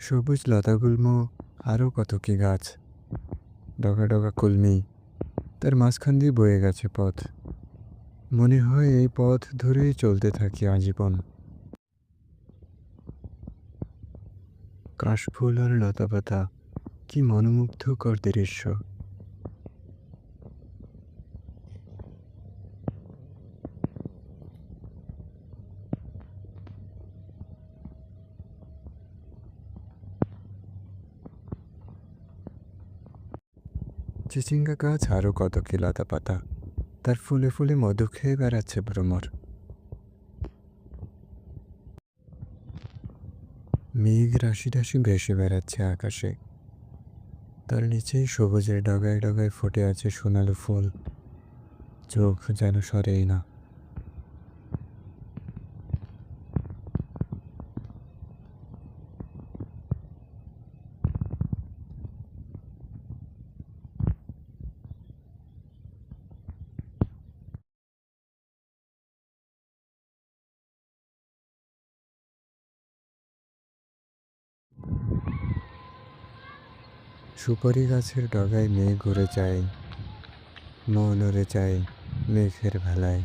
সবুজ লতাগুল্ম আরও কত কি গাছ। ডগা ডগা কুলমি, তার মাঝখান দিয়ে বয়ে গেছে পথ। মনে হয় এই পথ ধরেই চলতে থাকি আজীবন। কাশফুল আর লতাপাতা, কি মনোমুগ্ধকর দৃশ্য। চিচিঙ্গা গাছ আরও কত কি লতা পাতা? তার ফুলে ফুলে মধু খেয়ে বেড়াচ্ছে ভ্রমর। মেঘ রাশি রাশি ভেসে বেড়াচ্ছে আকাশে। তার নিচেই সবুজের ডগায় ডগায় ফুটে আছে সোনালো ফুল। চোখ যেন সরেই না। সুপারি গাছের ডগায় মেয়ে ঘুরে যায় উড়ে যায় মেঘের ভেলায়।